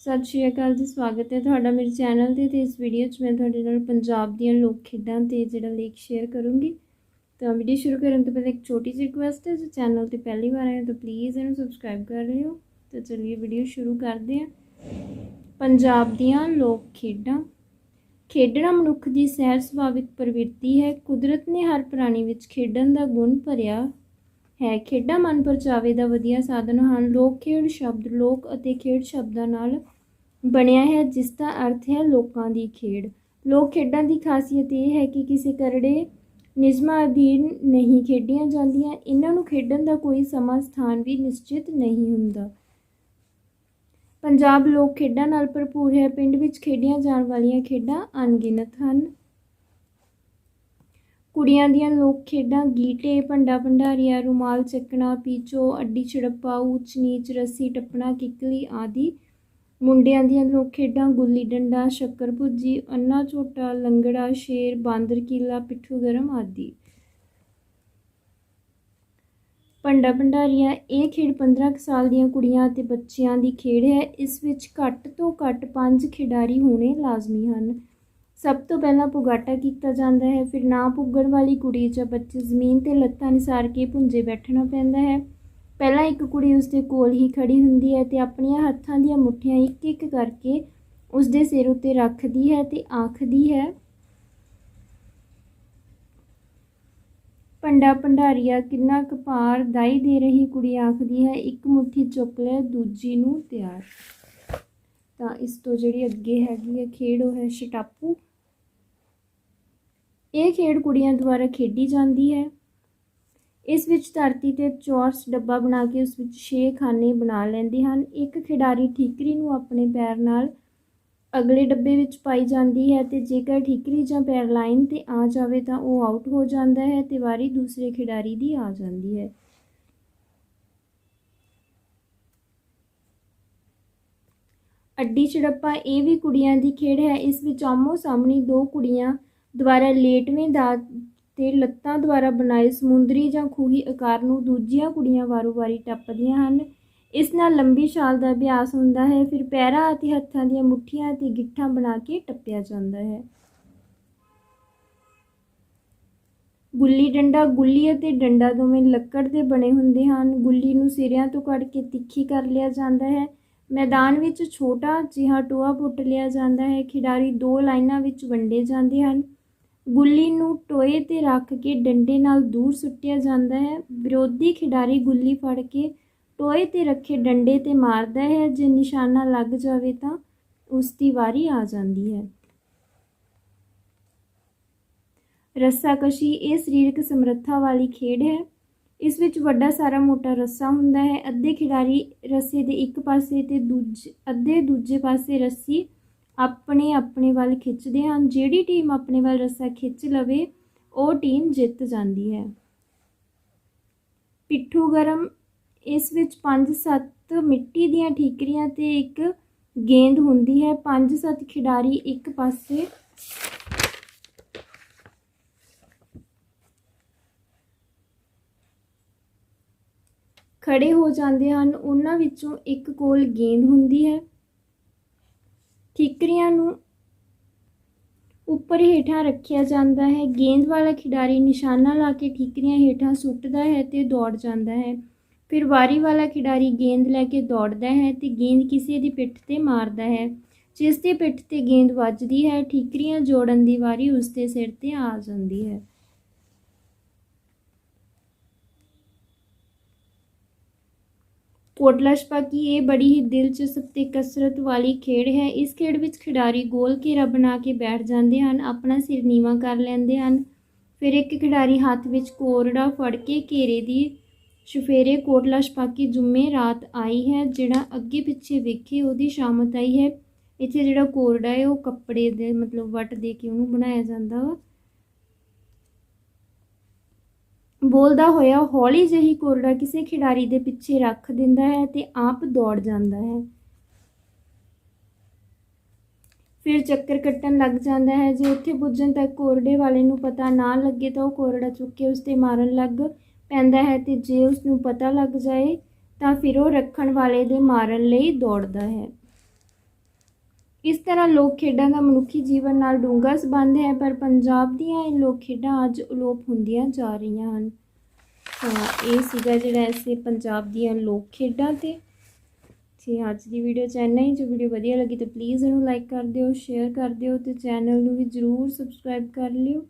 ਸਤਿ ਸ਼੍ਰੀ ਅਕਾਲ ਜੀ, ਸਵਾਗਤ ਹੈ ਤੁਹਾਡਾ ਮੇਰੇ ਚੈਨਲ ਤੇ ਤੇ ਇਸ ਵੀਡੀਓ 'ਚ ਮੈਂ ਤੁਹਾਡੇ ਨਾਲ ਪੰਜਾਬ ਦੀਆਂ ਲੋਕ ਖੇਡਾਂ ਤੇ ਜਿਹੜਾ ਲੇਖ ਸ਼ੇਅਰ ਕਰੂੰਗੀ। ਤਾਂ ਵੀਡੀਓ ਸ਼ੁਰੂ ਕਰਨ ਤੋਂ ਪਹਿਲਾਂ ਇੱਕ ਛੋਟੀ ਜਿਹੀ ਰਿਕੁਐਸਟ ਹੈ, ਜੇ ਚੈਨਲ ਤੇ ਪਹਿਲੀ ਵਾਰ ਆਏ ਹੋ ਤਾਂ ਪਲੀਜ਼ ਇਹਨੂੰ ਸਬਸਕ੍ਰਾਈਬ ਕਰ ਲਿਓ। ਤਾਂ ਚਲਿਏ ਵੀਡੀਓ ਸ਼ੁਰੂ ਕਰਦੇ ਹਾਂ। ਪੰਜਾਬ ਦੀਆਂ ਲੋਕ ਖੇਡਾਂ। ਖੇਡਣਾ ਮਨੁੱਖ ਦੀ ਸਹਿਜ ਸੁਭਾਵਿਕ ਪ੍ਰਵਿਰਤੀ ਹੈ। ਕੁਦਰਤ ਨੇ ਹਰ ਪ੍ਰਾਣੀ ਵਿੱਚ ਖੇਡਣ ਦਾ ਗੁਣ ਭਰਿਆ ਹੈ। ਖੇਡਾਂ ਮਨ ਪਰਚਾਵੇ ਦਾ ਵਧੀਆ ਸਾਧਨ ਹਨ। ਲੋਕ ਖੇਡ ਸ਼ਬਦ, ਲੋਕ ਅਤੇ ਖੇਡ ਸ਼ਬਦਾਂ ਨਾਲ ਬਣਿਆ ਹੈ, ਜਿਸ ਦਾ ਅਰਥ ਹੈ ਲੋਕਾਂ ਦੀ ਖੇਡ। ਲੋਕ ਖੇਡਾਂ ਦੀ ਖਾਸੀਅਤ ਇਹ ਹੈ ਕਿ ਕਿਸੇ ਕਰੜੇ ਨਿਯਮਾਂ ਅਧੀਨ ਨਹੀਂ ਖੇਡੀਆਂ ਜਾਂਦੀਆਂ। ਇਹਨਾਂ ਨੂੰ ਖੇਡਣ ਦਾ ਕੋਈ ਸਮਾਂ, ਸਥਾਨ ਵੀ ਨਿਸ਼ਚਿਤ ਨਹੀਂ ਹੁੰਦਾ। ਪੰਜਾਬ ਲੋਕ ਖੇਡਾਂ ਨਾਲ ਭਰਪੂਰ ਹੈ। ਪਿੰਡ ਵਿੱਚ ਖੇਡੀਆਂ ਜਾਣ ਵਾਲੀਆਂ ਖੇਡਾਂ ਅਣਗਿਣਤ ਹਨ। ਕੁੜੀਆਂ ਦੀਆਂ ਲੋਕ ਖੇਡਾਂ, ਗੀਟੇ, ਭੰਡਾ ਭੰਡਾਰੀਆ, ਰੁਮਾਲ ਚੱਕਣਾ, ਪੀਚੋ, ਅੱਡੀ ਛੜੱਪਾ ਊਚ ਨੀਚ, ਰੱਸੀ ਟੱਪਣਾ, ਕਿੱਕਲੀ ਆਦਿ। ਮੁੰਡਿਆਂ ਦੀਆਂ ਲੋਕ ਖੇਡਾਂ, ਗੁੱਲੀ ਡੰਡਾ, ਸ਼ੱਕਰ ਭੁੱਜੀ ਅੰਨਾ ਝੋਟਾ, ਲੰਗੜਾ, ਸ਼ੇਰ, ਬਾਂਦਰ, ਕੀਲਾ, ਪਿੱਠੂ ਗਰਮ ਆਦਿ। ਭੰਡਾ ਭੰਡਾਰੀਆ, ਇਹ ਖੇਡ 15 ਕੁ ਸਾਲ ਦੀਆਂ ਕੁੜੀਆਂ ਅਤੇ ਬੱਚਿਆਂ ਦੀ ਖੇਡ ਹੈ। ਇਸ ਵਿੱਚ ਘੱਟ ਤੋਂ ਘੱਟ 5 ਖਿਡਾਰੀ ਹੋਣੇ ਲਾਜ਼ਮੀ ਹਨ। ਸਭ ਤੋਂ ਪਹਿਲਾਂ ਪੁਗਾਟਾ ਕੀਤਾ ਜਾਂਦਾ ਹੈ, ਫਿਰ ਨਾ ਪੁੱਗਣ ਵਾਲੀ ਕੁੜੀ ਜਾਂ ਬੱਚੇ ਜ਼ਮੀਨ ਤੇ ਲੱਤਾਂ ਨਿਸਾਰ ਕੇ ਪੁੰਜੇ ਬੈਠਣਾ ਪੈਂਦਾ ਹੈ। ਪਹਿਲਾਂ ਇੱਕ ਕੁੜੀ ਉਸਦੇ ਕੋਲ ਹੀ ਖੜੀ ਹੁੰਦੀ ਹੈ ਤੇ ਆਪਣੀਆਂ ਹੱਥਾਂ ਦੀਆਂ ਮੁੱਠੀਆਂ ਇੱਕ ਇੱਕ ਕਰਕੇ ਉਸਦੇ ਸਿਰ ਉੱਤੇ ਰੱਖਦੀ ਹੈ ਤੇ ਆਖਦੀ ਹੈ, ਭੰਡਾ ਭੰਡਾਰੀਆ, ਕਿੰਨਾ ਕਪਾਰ ਦਾਈ ਦੇ ਰਹੀ ਕੁੜੀ, ਆਖਦੀ ਹੈ, ਇੱਕ ਮੁੱਠੀ ਚੁੱਕ ਲੈ, ਦੂਜੀ ਨੂੰ ਤਿਆਰ। ਤਾਂ ਇਸ ਤੋਂ ਜਿਹੜੀ ਅੱਗੇ ਹੈਗੀ ਹੈ ਖੇਡ, ਉਹ ਹੈ ਸ਼ਟਾਪੂ। ਇਹ ਖੇਡ ਕੁੜੀਆਂ ਦੁਆਰਾ ਖੇਡੀ ਜਾਂਦੀ ਹੈ। ਇਸ ਵਿੱਚ ਧਰਤੀ ਤੇ ਚੌਰਸ ਡੱਬਾ ਬਣਾ ਕੇ ਉਸ ਵਿੱਚ 6 ਖਾਨੇ ਬਣਾ ਲੈਂਦੇ ਹਨ। ਇੱਕ ਖਿਡਾਰੀ ਠੀਕਰੀ ਨੂੰ ਆਪਣੇ ਪੈਰ ਨਾਲ ਅਗਲੇ ਡੱਬੇ ਵਿੱਚ ਪਾਈ ਜਾਂਦੀ ਹੈ ਤੇ ਜੇਕਰ ਠੀਕਰੀ ਜਾਂ ਪੈਰ ਲਾਈਨ ਤੇ ਆ ਜਾਵੇ ਤਾਂ ਉਹ ਆਊਟ ਹੋ ਜਾਂਦਾ ਹੈ ਤੇ ਵਾਰੀ ਦੂਸਰੇ ਖਿਡਾਰੀ ਦੀ ਆ ਜਾਂਦੀ ਹੈ। ਅੱਡੀ ਛੜੱਪਾ ਇਹ ਵੀ ਕੁੜੀਆਂ ਦੀ ਖੇਡ ਹੈ। ਇਸ ਵਿੱਚ ਆਮੋ ਸਾਹਮਣੀ ਦੋ ਕੁੜੀਆਂ ਦੁਆਰਾ ਲੇਟਵੇਂ ਦਾ ਤੇ ਲੱਤਾਂ ਦੁਆਰਾ ਬਣਾਏ ਸਮੁੰਦਰੀ ਜਾਂ ਖੂਹੀ ਆਕਾਰ ਨੂੰ ਦੂਜੀਆਂ ਕੁੜੀਆਂ ਵਾਰੋ-ਵਾਰੀ ਟੱਪਦੀਆਂ ਹਨ। ਇਸ ਨਾਲ ਲੰਬੀ ਛਾਲ ਦਾ ਅਭਿਆਸ ਹੁੰਦਾ ਹੈ, ਫਿਰ ਪੈਰਾਂ ਅਤੇ ਹੱਥਾਂ ਦੀਆਂ ਮੁੱਠੀਆਂ ਅਤੇ ਗਿੱਠਾਂ ਬਣਾ ਕੇ ਟੱਪਿਆ ਜਾਂਦਾ ਹੈ। ਗੁੱਲੀ ਡੰਡਾ ਗੁੱਲੀ ਅਤੇ ਡੰਡਾ ਦੋਵੇਂ ਲੱਕੜ ਦੇ ਬਣੇ ਹੁੰਦੇ ਹਨ। ਗੁੱਲੀ ਨੂੰ ਸਿਰਿਆਂ ਤੋਂ ਕੱਢ ਕੇ ਤਿੱਖੀ ਕਰ ਲਿਆ ਜਾਂਦਾ ਹੈ। ਮੈਦਾਨ ਵਿੱਚ ਛੋਟਾ ਜਿਹਾ ਟੋਆ ਪੁੱਟ ਲਿਆ ਜਾਂਦਾ ਹੈ। ਖਿਡਾਰੀ ਦੋ ਲਾਈਨਾਂ ਵਿੱਚ ਵੰਡੇ ਜਾਂਦੇ ਹਨ। ਗੁੱਲੀ ਨੂੰ ਟੋਏ ਤੇ ਰੱਖ ਕੇ ਡੰਡੇ ਨਾਲ ਦੂਰ ਸੁੱਟਿਆ ਜਾਂਦਾ ਹੈ। ਵਿਰੋਧੀ ਖਿਡਾਰੀ ਗੁੱਲੀ ਫੜ ਕੇ ਟੋਏ ਤੇ ਰੱਖੇ ਡੰਡੇ ਤੇ ਮਾਰਦਾ ਹੈ। ਜੇ ਨਿਸ਼ਾਨਾ ਲੱਗ ਜਾਵੇ ਤਾਂ ਉਸ ਦੀ ਵਾਰੀ ਆ ਜਾਂਦੀ ਹੈ। ਰੱਸਾਕਸ਼ੀ ਇਹ ਸਰੀਰਕ ਸਮਰੱਥਾ ਵਾਲੀ ਖੇਡ ਹੈ। ਇਸ ਵਿੱਚ ਵੱਡਾ ਸਾਰਾ ਮੋਟਾ ਰੱਸਾ ਹੁੰਦਾ ਹੈ। ਅੱਧੇ ਖਿਡਾਰੀ ਰੱਸੇ ਦੇ ਇੱਕ ਪਾਸੇ ਤੇ ਦੂਜੇ, ਅੱਧੇ ਦੂਜੇ ਪਾਸੇ ਰੱਸੀ ਆਪਣੇ ਆਪਣੇ ਵੱਲ ਖਿੱਚਦੇ ਹਨ। ਜਿਹੜੀ ਟੀਮ ਆਪਣੇ ਵੱਲ ਰੱਸਾ ਖਿੱਚ ਲਵੇ, ਉਹ ਟੀਮ ਜਿੱਤ ਜਾਂਦੀ ਹੈ। ਪਿੱਠੂ ਗਰਮ ਇਸ ਵਿੱਚ 5-7 ਮਿੱਟੀ ਦੀਆਂ ਠੀਕਰੀਆਂ ਤੇ ਇੱਕ ਗੇਂਦ ਹੁੰਦੀ ਹੈ। 5-7 ਖਿਡਾਰੀ ਇੱਕ ਪਾਸੇ ਖੜੇ ਹੋ ਜਾਂਦੇ ਹਨ। ਉਹਨਾਂ ਵਿੱਚੋਂ ਇੱਕ ਕੋਲ ਗੇਂਦ ਹੁੰਦੀ ਹੈ। ਠੀਕਰੀਆਂ ਨੂੰ ਉੱਪਰ ਹੇਠਾਂ ਰੱਖਿਆ ਜਾਂਦਾ ਹੈ। ਗੇਂਦ ਵਾਲਾ ਖਿਡਾਰੀ ਨਿਸ਼ਾਨਾ ਲਾ ਕੇ ਠੀਕਰੀਆਂ ਹੇਠਾਂ ਸੁੱਟਦਾ ਹੈ ਤੇ ਦੌੜ ਜਾਂਦਾ ਹੈ। ਫਿਰ ਵਾਰੀ ਵਾਲਾ ਖਿਡਾਰੀ ਗੇਂਦ ਲੈ ਕੇ ਦੌੜਦਾ ਹੈ ਤੇ ਗੇਂਦ ਕਿਸੇ ਦੀ ਪਿੱਠ ਤੇ ਮਾਰਦਾ ਹੈ। ਜਿਸ ਦੀ ਪਿੱਠ ਤੇ ਗੇਂਦ ਵੱਜਦੀ ਹੈ, ਠੀਕਰੀਆਂ ਜੋੜਨ ਦੀ ਵਾਰੀ ਉਸ ਦੇ ਸਿਰ ਤੇ ਆ ਜਾਂਦੀ ਹੈ। ਕੋਟਲਾ ਛਪਾਕੀ ਇਹ ਬੜੀ ਹੀ ਦਿਲਚਸਪ ਤੇ ਕਸਰਤ ਵਾਲੀ ਖੇਡ ਹੈ। ਇਸ ਖੇਡ ਵਿੱਚ ਖਿਡਾਰੀ ਗੋਲ ਘੇਰਾ ਬਣਾ ਕੇ ਬੈਠ ਜਾਂਦੇ ਹਨ, ਆਪਣਾ ਸਿਰ ਨੀਵਾ ਕਰ ਲੈਂਦੇ ਹਨ। ਫਿਰ ਇੱਕ ਖਿਡਾਰੀ ਹੱਥ ਵਿੱਚ ਕੋਰੜਾ ਫੜ ਕੇ ਘੇਰੇ ਦੀ ਸ਼ਫੇਰੇ ਕੋਟਲਾ ਛਪਾਕੀ ਜੁਮੇ ਰਾਤ ਆਈ ਹੈ, ਜਿਹੜਾ ਅੱਗੇ ਪਿੱਛੇ ਵੇਖੇ ਉਹਦੀ ਸ਼ਾਮਤ ਆਈ ਹੈ। ਇੱਥੇ ਜਿਹੜਾ ਕੋਰੜਾ ਹੈ, ਉਹ ਕੱਪੜੇ ਦੇ ਮਤਲਬ ਵਟ ਦੇ ਕੇ ਉਹਨੂੰ ਬਣਾਇਆ ਜਾਂਦਾ ਵਾ। ਬੋਲਦਾ ਹੋਇਆ ਹੌਲੀ ਜਿਹੀ ਕੋਰੜਾ ਕਿਸੇ ਖਿਡਾਰੀ ਦੇ ਪਿੱਛੇ ਰੱਖ ਦਿੰਦਾ ਹੈ ਤੇ ਆਪ ਦੌੜ ਜਾਂਦਾ ਹੈ। ਫਿਰ ਚੱਕਰ ਕੱਟਣ ਲੱਗ ਜਾਂਦਾ ਹੈ। ਜੇ ਉੱਥੇ ਪੁੱਜਣ ਤੱਕ ਕੋਰੜੇ ਵਾਲੇ ਨੂੰ ਪਤਾ ਨਾ ਲੱਗੇ ਤਾਂ ਉਹ ਕੋਰੜਾ ਚੁੱਕ ਕੇ ਉਸ ਤੇ ਮਾਰਨ ਲੱਗ ਪੈਂਦਾ ਹੈ ਤੇ ਜੇ ਉਸ ਨੂੰ ਪਤਾ ਲੱਗ ਜਾਏ ਤਾਂ ਫਿਰ ਉਹ ਰੱਖਣ ਵਾਲੇ ਦੇ ਮਾਰਨ ਲਈ ਦੌੜਦਾ ਹੈ। ਇਸ ਤਰ੍ਹਾਂ ਲੋਕ ਖੇਡਾਂ ਦਾ ਮਨੁੱਖੀ ਜੀਵਨ ਨਾਲ ਡੂੰਘਾ ਸੰਬੰਧ ਹੈ, ਪਰ ਪੰਜਾਬ ਦੀਆਂ ਇਹ ਲੋਕ ਖੇਡਾਂ ਅੱਜ ਅਲੋਪ ਹੁੰਦੀਆਂ ਜਾ ਰਹੀਆਂ ਹਨ। ਤਾਂ ਇਹ ਸੀਗਾ ਜਿਹੜਾ ਇਸੇ ਪੰਜਾਬ ਦੀਆਂ ਲੋਕ ਖੇਡਾਂ ਤੇ। ਤੇ ਅੱਜ ਦੀ ਵੀਡੀਓ ਚ ਹੀ, ਜੋ ਵੀਡੀਓ ਵਧੀਆ ਲੱਗੀ ਤਾਂ ਪਲੀਜ਼ ਇਹਨੂੰ ਲਾਈਕ ਕਰ ਦਿਓ ਸ਼ੇਅਰ ਕਰ ਦਿਓ ਤੇ ਚੈਨਲ ਨੂੰ ਵੀ ਜਰੂਰ ਸਬਸਕ੍ਰਾਈਬ ਕਰ ਲਿਓ।